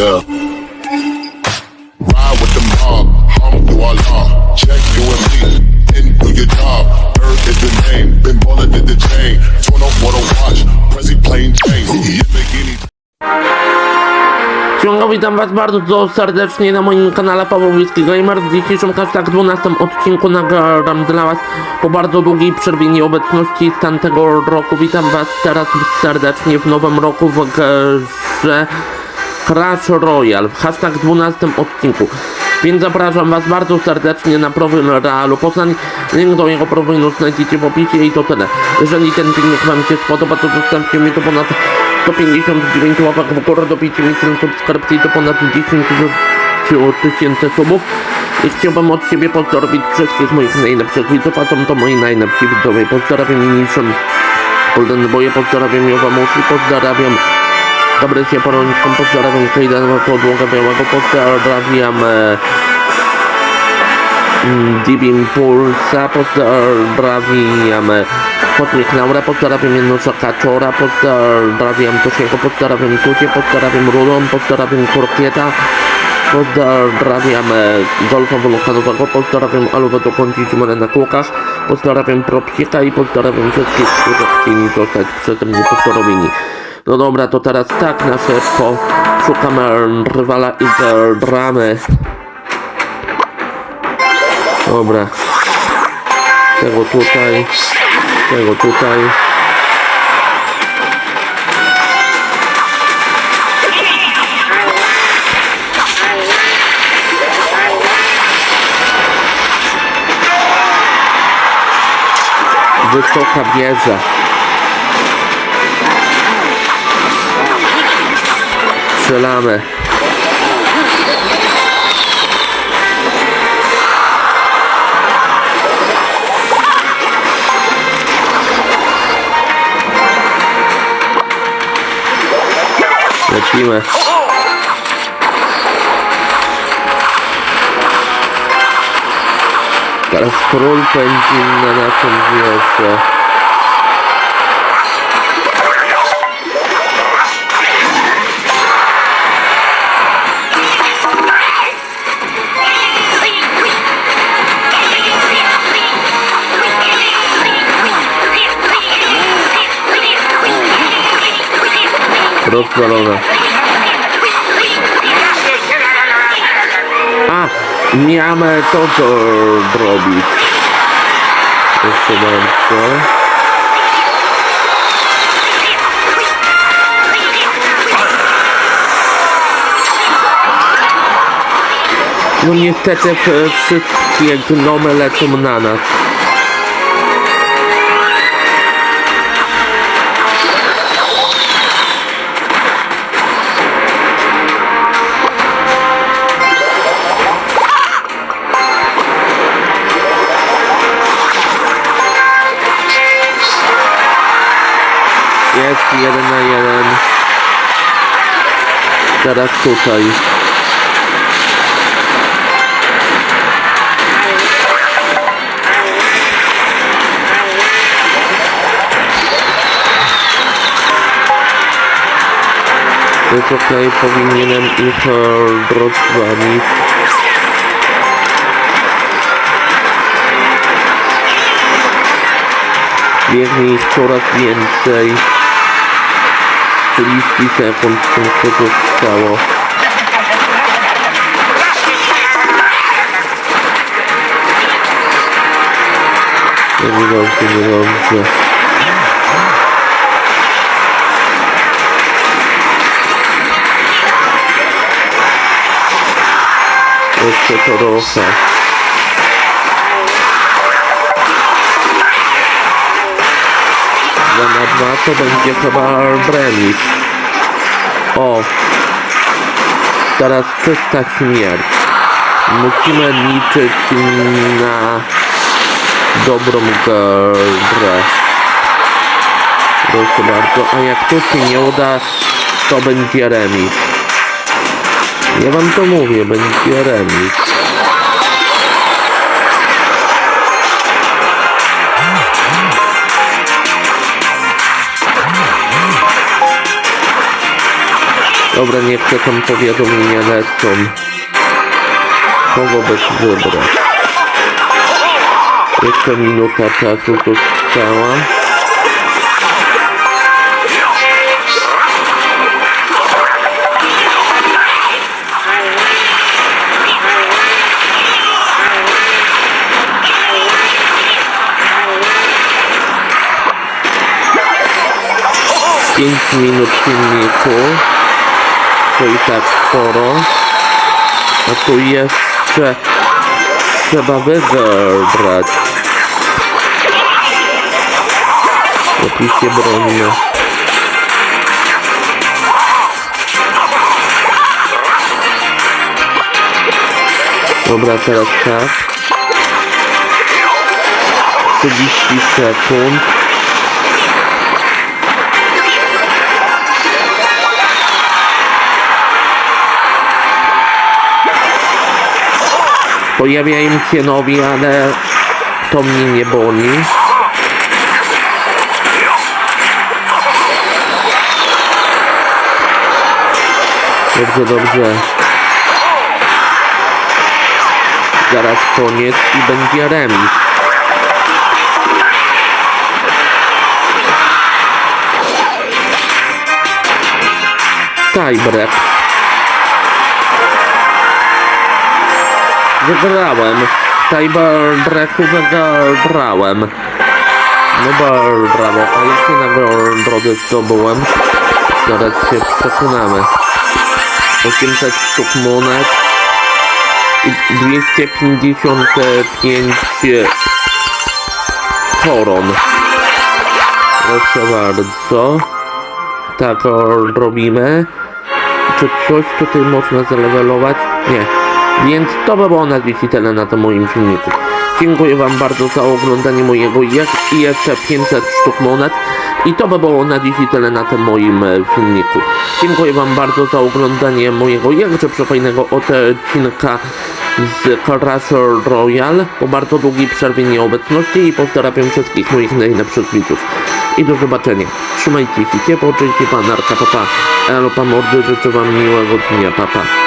yeah. Ride with the mob, hum do Allah. Check you and me, do your job. Earth is the name, been bullet did the chain. Turn a watch, Prezi plain chain. Witam was bardzo serdecznie na moim kanale Pawłowicki Gamer. W dzisiejszym hashtag 12 odcinku nagram dla was po bardzo długiej przerwie nieobecności z tamtego roku. Witam was teraz serdecznie w nowym roku w grze Crash Royale w hashtag 12 odcinku. Więc zapraszam was bardzo serdecznie na profil Realu Poznań. Link do jego profilu znajdziecie w opisie i to tyle. Jeżeli ten filmik wam się spodoba, to zostawcie mi to ponad 159 łapek w górę, dobijcie mi 100 subskrypcji do ponad 10 tysięcy subów. I chciałbym od siebie pozdrowić wszystkich moich najlepszych widzów, a są to moi najlepsi widzowie. Pozdrawiam niniejszym Golden Boye, pozdrawiam Jowa Musi, pozdrawiam Gabrysię Porońską, pozdrawiam Kajdana Podłogę Białego, pozdrawiam e, mm, Deep Impulsa, pozdrawiam e, Kosmik Laura, pozdrawiam Janusza Kaczora, pozdrawiam Tosiego, pozdrawiam Kucie, pozdrawiam Rudon, pozdrawiam Korkieta, pozdrawiam e, Golfa Wulkanowego, pozdrawiam Alubę do Kącić na Kłokach, pozdrawiam Propsika i pozdrawiam wszystkich, którzy chcieli zostać przeze mnie pozdrowieni. No dobra, to teraz tak na szybko szukamy rywala i gramy. Dobra. Tego tutaj. Tego tutaj. Wysoka wieża. Strzelamy. Lecimy. Teraz król pędzi na naszą wieżę. Rozwalone. A, miałem to co. Jeszcze bardzo. No niestety w- wszystkie gnomy lecą na nas. Jeden na jeden. Teraz tutaj. Okej, powinienem ich e, rozwalić. Biegnie ich coraz więcej. 40 sekund co to zostało. Dobrze, dobrze. Jeszcze to. 1 na 2 to będzie chyba Brenis. O! Teraz czysta śmierć. Musimy liczyć na dobrą grę. Proszę bardzo, a jak to się nie uda, to będzie remis. Ja wam to mówię, będzie remis. Dobra, niech te tam powiadomienia lecą. Kogo bez wybrać? Jeszcze minuta czasu została. Pięć minut filmiku. To i tak sporo. A tu jeszcze trzeba wygrać. W opisie bronimy. Dobra, teraz tak. 30 sekund. Pojawiają się nowi, ale to mnie nie boli. Dobrze, dobrze. Zaraz koniec i będzie remis. Wygrałem. Tiebreaku wygrałem. No brawo. A jakie nagrody zdobyłem? Zaraz się przekonamy. 800 sztuk monet i 255 koron. Proszę bardzo. Tak robimy. Czy coś tutaj można zalewelować? Nie. Więc to by było na dziś tyle na tym moim filmiku. Dziękuję Wam bardzo za oglądanie mojego jak i jeszcze 500 sztuk monet. I to by było na dziś tyle na tym moim e, filmiku. Dziękuję Wam bardzo za oglądanie mojego jakże przefajnego odcinka z Clash Royale po bardzo długiej przerwie nieobecności i pozdrawiam wszystkich moich najlepszych widzów. I do zobaczenia. Trzymajcie się ciepło, czyjcie pan Arka, papa. Elo, pa mordy, życzę Wam miłego dnia, papa.